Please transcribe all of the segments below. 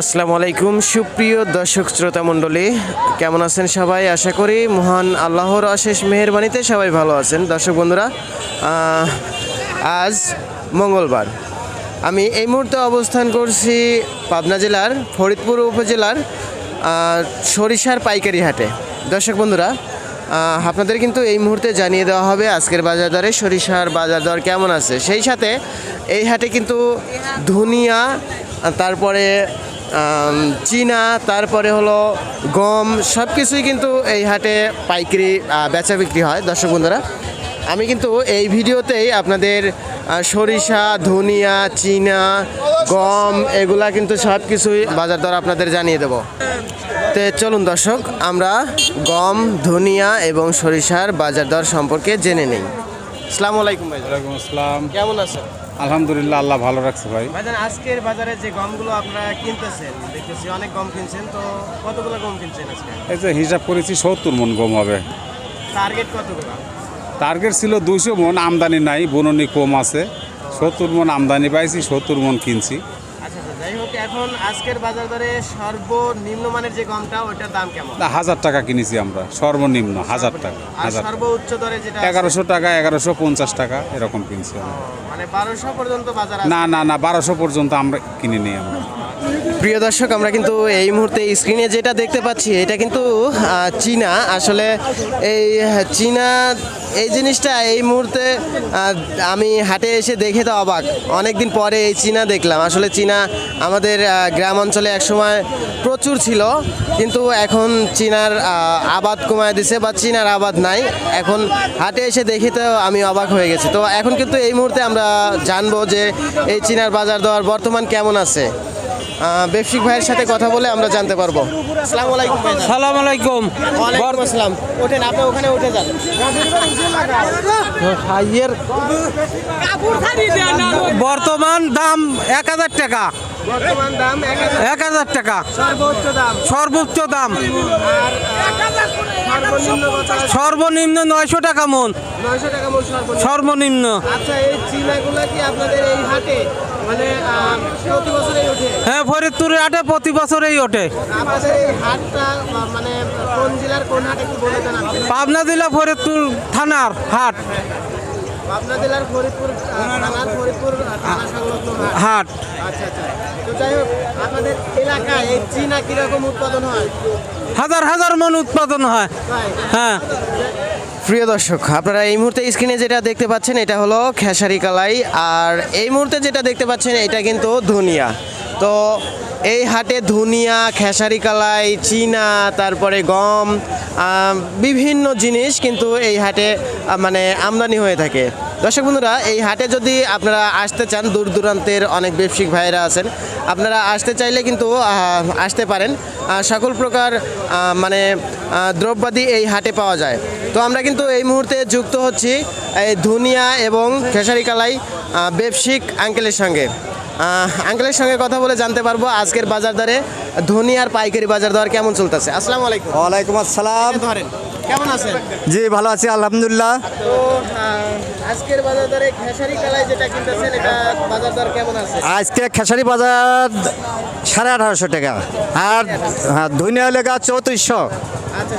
আসসালামু আলাইকুম, সুপ্রিয় দর্শক শ্রোতা মণ্ডলী। কেমন আছেন সবাই? আশা করি মহান আল্লাহর অশেষ মেহেরবানিতে সবাই ভালো আছেন। দর্শক বন্ধুরা আজ মঙ্গলবার। আমি এই মুহূর্তে অবস্থান করছি পাবনা জেলার ফরিদপুর উপজেলার সরিষার পাইকারি হাটে। দর্শক বন্ধুরা আপনাদের কিন্তু এই মুহূর্তে জানিয়ে দেওয়া হবে আজকের বাজার দরে সরিষার বাজার দর কেমন আছে। সেই সাথে এই হাটে কিন্তু ধুনিয়া, তারপরে চীনা তারপরে হলো গম সব কিছুই কিন্তু এই হাটে পাইকারি বেচা বিক্রি হয় দর্শক বন্ধুরা। আমি কিন্তু এই ভিডিওতেই আপনাদের সরিষা ধনিয়া চীনা গম এগুলা কিন্তু সব কিছুই বাজার দর আপনাদের জানিয়ে দেব। তো চলুন দর্শক আমরা গম ধনিয়া এবং সরিষার বাজার দর সম্পর্কে জেনে নিই। আসসালামু আলাইকুম ভাই। ওয়ালাইকুম আসসালাম। কেমন আছেন? আলহামদুলিল্লাহ আল্লাহ ভালো রাখছে ভাই। ভাইজান আজকের বাজারে যে গমগুলো আপনারা কিনতেছেন দেখতেছি অনেক গম কিনছেন তো কতগুলো গম কিনছেন আজকে? এই যে হিসাব করেছি সত্তর মন গম হবে। টার্গেট কতগুলো? টার্গেট ছিল দুশো মন আমদানি নাই বুননি কম আছে। সত্তর মন আমদানি পাইছি সত্তর মন কিনছি আচ্ছা আচ্ছা যাই হোক এখন আজকের বাজার দরে সর্বনিম্ন মানের যে গমটা ওটার দাম কেমন? না হাজার টাকা কিনেছি আমরা সর্বনিম্ন হাজার টাকা আর হাজার সর্বোচ্চ দরে যেটা এগারোশো টাকা এগারোশো পঞ্চাশ টাকা এরকম কিনছি আমরা। মানে বারোশো পর্যন্ত বাজার আছে? না না না বারোশো পর্যন্ত আমরা কিনে নিই আমরা। প্রিয় দর্শক, আমরা কিন্তু এই মুহূর্তে স্ক্রিনে যেটা দেখতে পাচ্ছি, এটা কিন্তু চীনা। আসলে এই, চীনা, এই জিনিসটা এই মুহূর্তে আমি হাটে এসে দেখে তো অবাক। অনেকদিন পরে এই চীনা দেখলাম। আসলে চীনা আমাদের গ্রাম অঞ্চলে একসময় প্রচুর ছিল, কিন্তু এখন চীনার আবাদ কমায় দিছে বা চীনার আবাদ নাই। এখন হাটে এসে দেখি তো আমি অবাক হয়ে গেছি। তো এখন কিন্তু এই মুহূর্তে আমরা জানব যে এই চীনার বাজার দর বর্তমান কেমন আছে? ব্যবসায়িক ভাইয়ের সাথে কথা বলে আমরা জানতে পারব। আসসালামু আলাইকুম সালাম আলাইকুম। ওয়ালাইকুম আসসালাম। ওঠেন আপনি ওখানে উঠে যান। বর্তমান দাম এক হাজার টাকা। এক হাজার টাকা। সর্বোচ্চ দাম। সর্বনিম্ন নয়শো টাকা মন। সর্বনিম্ন। আচ্ছা এই কি আপনাদের এই হাটে মানে হ্যাঁ ফরিদপুরের হাটে প্রতি বছরেই ওঠে। আপনাদের এই হাটটা মানে কোন জেলার কোন একটু বলে পাবনা জেলা ফরিদপুর থানার হাট। পাবনা জেলার ফরিদপুর থানার ফরিদপুর থানা সংলগ্ন হাট। আচ্ছা আচ্ছা। তো যাই হোক আপনাদের এলাকায় এই চীনা কীরকম উৎপাদন হয়? হাজার হাজার মন উৎপাদন হয়। হ্যাঁ। প্রিয় দর্শক, আপনারা এই মুহূর্তে স্ক্রিনে যেটা দেখতে পাচ্ছেন, এটা হলো খেসারি কালাই। আর এই মুহূর্তে যেটা দেখতে পাচ্ছেন, এটা কিন্তু ধুনিয়া। তো এই হাটে ধুনিয়া, খেসারি কালাই, চীনা, তারপরে গম বিভিন্ন জিনিস কিন্তু এই হাটে মানে আমদানি হয়ে থাকে। দর্শক বন্ধুরা, এই হাটে যদি আপনারা আসতে চান, দূর দূরান্তের অনেক ব্যবসায়িক ভাইয়েরা আছেন, আপনারা আসতে চাইলে কিন্তু আসতে পারেন। সকল প্রকার মানে দ্রব্যাদি এই হাটে পাওয়া যায়। তো আমরা কিন্তু এই মুহূর্তে যুক্ত হচ্ছি এই ধুনিয়া এবং খেসারি কালাই আহ, ব্যবসায়িক আঙ্কেলের সঙ্গে। আঙ্কেলের সঙ্গে কথা বলে জানতে পারব আজকের বাজার দরে ধনিয়ার পাইকারি বাজার দর কেমন চলতেছে। আসসালামু আলাইকুম। ওয়ালাইকুম আসসালাম। ধরেন কেমন আছেন? জি ভালো আছি আলহামদুলিল্লাহ। তো আজকের বাজার দরে খেসারি কালাই যেটা কিনতেছেন এটা বাজার দর কেমন আছে? আজকে খেসারি বাজার সাড়ে আঠারোশো টাকা। আর হ্যাঁ ধনিয়া লেগা চৌত্রিশশো। আচ্ছা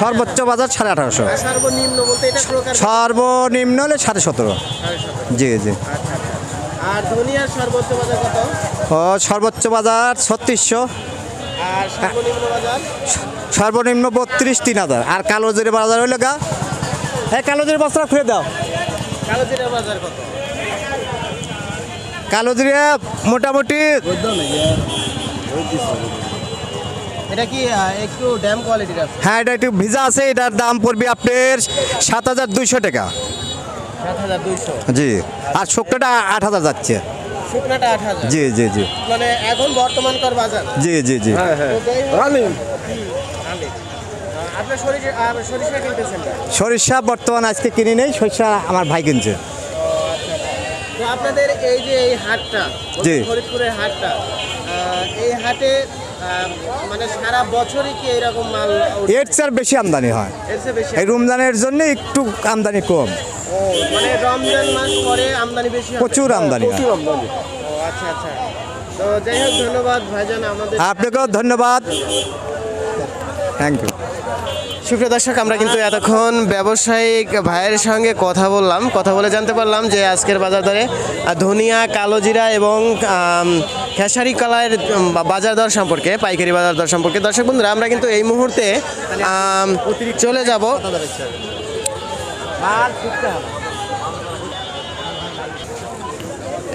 সর্বোচ্চ বাজার সাড়ে আঠারোশো। সর্বনিম্ন হলে সাড়ে সতেরো। জি জি। আচ্ছা আচ্ছা আর ধনিয়ার সর্বোচ্চ বাজার কত? ও সর্বোচ্চ বাজার ছত্রিশশো। আর সর্বনিম্ন বাজার? সর্বনিম্ন বত্রিশ তিন হাজার। আর কালো জিরে বাজার হইলে গা হ্যাঁ কালো জিরে বস্তা খুলে দাও। কালো জিরার বাজার কত? কালো জিরে মোটামুটি। এটা কি একটু ড্যাম কোয়ালিটির আছে? হ্যাঁ এটা একটু ভিজা আছে এটার দাম পড়বে আপনার সাত হাজার দুইশো টাকা। জি আর শুক্তোটা আট হাজার যাচ্ছে। শুকনাটা জি জি জি। মানে এখন বর্তমানকার বাজার? জি জি জি? সরিষা বর্তমান আজকে কিনি নেই সরিষা আমার ভাই কিনছে তো আপনাদের এই যে এই হাটটা জি। ফরিদপুরের হাটটা এই হাটে মানে সারা বছরই কি এরকম মাল? এর চেয়ে বেশি আমদানি হয় এর চেয়ে বেশি এই রমজানের জন্য একটু আমদানি কম মানে রমজান মাস পরে আমদানি বেশি? প্রচুর আমদানি হয়। প্রচুর আমদানি ও আচ্ছা আচ্ছা তো যাই হোক ধন্যবাদ ভাইজান আমাদের আপনাকেও ধন্যবাদ থ্যাংক ইউ সুপ্রিয় দর্শক, আমরা কিন্তু এতক্ষণ ব্যবসায়িক ভাইয়ের সঙ্গে কথা বললাম। কথা বলে জানতে পারলাম যে আজকের বাজার দরে ধনিয়া কালোজিরা এবং খেসারি কালার বাজার দর সম্পর্কে, পাইকারি বাজার দর সম্পর্কে। দর্শক বন্ধুরা, আমরা কিন্তু এই মুহূর্তে চলে যাব।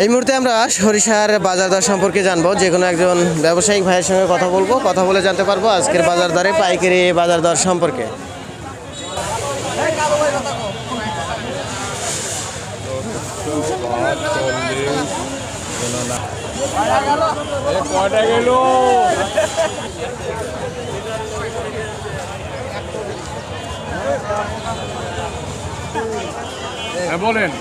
এই মুহূর্তে আমরা সরিষার বাজার দর সম্পর্কে জানব। যে কোনো একজন ব্যবসায়িক ভাইয়ের সঙ্গে কথা বলব, কথা বলে জানতে পারব আজকের বাজার দরে পাইকারি বাজার দর সম্পর্কে। বলেন।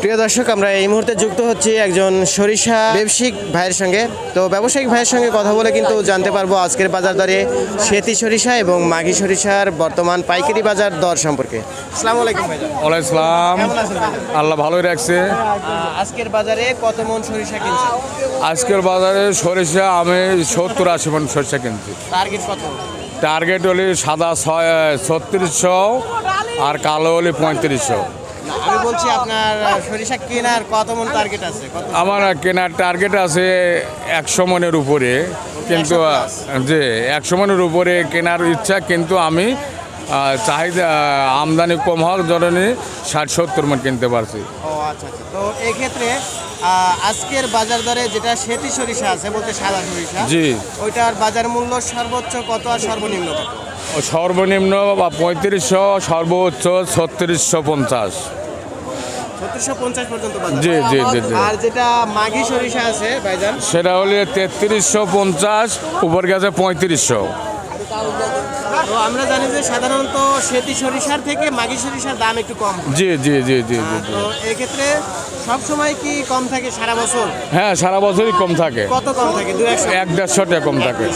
প্রিয় দর্শক আমরা এই মুহূর্তে যুক্ত হচ্ছি একজন সরিষা ব্যবসায়িক ভাইয়ের সঙ্গে। তো ব্যবসায়িক ভাইয়ের সঙ্গে কথা বলে কিন্তু জানতে পারব আজকের বাজার দরে সেতি সরিষা এবং মাঘি সরিষার বর্তমান পাইকারি বাজার দর সম্পর্কে। আসসালামু আলাইকুম? আল্লাহ ভালোই রাখছে। আজকের বাজারে কত মন সরিষা কিনছেন? আজকের বাজারে সরিষা আমি সত্তর আশি মন সরিষা কিনছি। টার্গেট কত? টার্গেট হলে সাদা ছয় ছত্রিশশো আর কালো হলে পঁয়ত্রিশশো। আমি বলছি আপনার সরিষা কেনার কত মন টার্গেট আছে? আমার কেনার টার্গেট আছে একশো মনের উপরে কিন্তু যে একশো মনের উপরে কেনার ইচ্ছা কিন্তু আমি চাহিদা আমদানি কম হওয়ার জন্য ষাট সত্তর মন কিনতে পারছি। ও আচ্ছা আচ্ছা। তো এক্ষেত্রে আজকের বাজার দরে যেটা সেতি সরিষা আছে বলতে সাদা সরিষা জি। ওইটার বাজার মূল্য সর্বোচ্চ কত আর সর্বনিম্ন কত? সর্বনিম্ন বা পঁয়ত্রিশশো সর্বোচ্চ ছত্রিশশো পঞ্চাশ। ছত্রিশশো পঞ্চাশ পর্যন্ত জি জি জি জি। আর যেটা মাঘি সরিষা আছে ভাইজান? সেটা হলে তেত্রিশশো পঞ্চাশ উপর গেছে পঁয়ত্রিশশো। তো আমরা জানি যে সাধারণত সেতি সরিষার থেকে মাঘি সরিষার দাম একটু কম জি জি জি জি জি জি। তো এক্ষেত্রে সব সময় কি কম থাকে সারা বছর? হ্যাঁ সারা বছরই কম থাকে। কত কম থাকে? এক দেড়শো টাকা কম থাকে।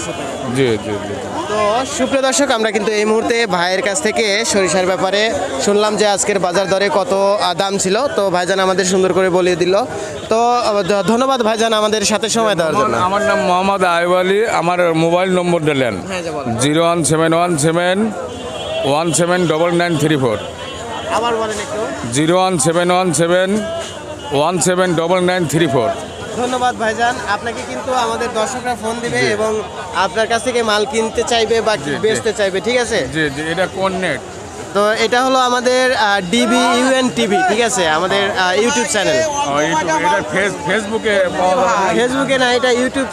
জি জি জি। তো সুপ্রিয় দর্শক আমরা কিন্তু এই মুহূর্তে ভাইয়ের কাছ থেকে সরিষার ব্যাপারে শুনলাম যে আজকের বাজার দরে কত দাম ছিল। তো ভাইজান আমাদের সুন্দর করে বলিয়ে দিল। তো ধন্যবাদ ভাইজান আমাদের সাথে সময় দেওয়ার জন্য। আমার নাম মোহাম্মদ আয়ুব আলী। আমার মোবাইল নম্বর দিলেন হ্যাঁ। Zero one seven one seven one seven double nine three four. আবার বলেন একটু। Zero one seven one seven one seven double nine three four. ধন্যবাদ ভাইজান। আপনাকে কিন্তু আমাদের দর্শকরা ফোন দিবে এবং আপনার কাছ থেকে মাল কিনতে চাইবে বা। বেচতে চাইবে ঠিক আছে? জি জি এটা কোন নেট তো এটা হলো আমাদের ডিবি ইউএন টিভি ঠিক আছে? আমাদের ইউটিউব চ্যানেল এটা ফেসবুকে ফেসবুকে না এটা ইউটিউব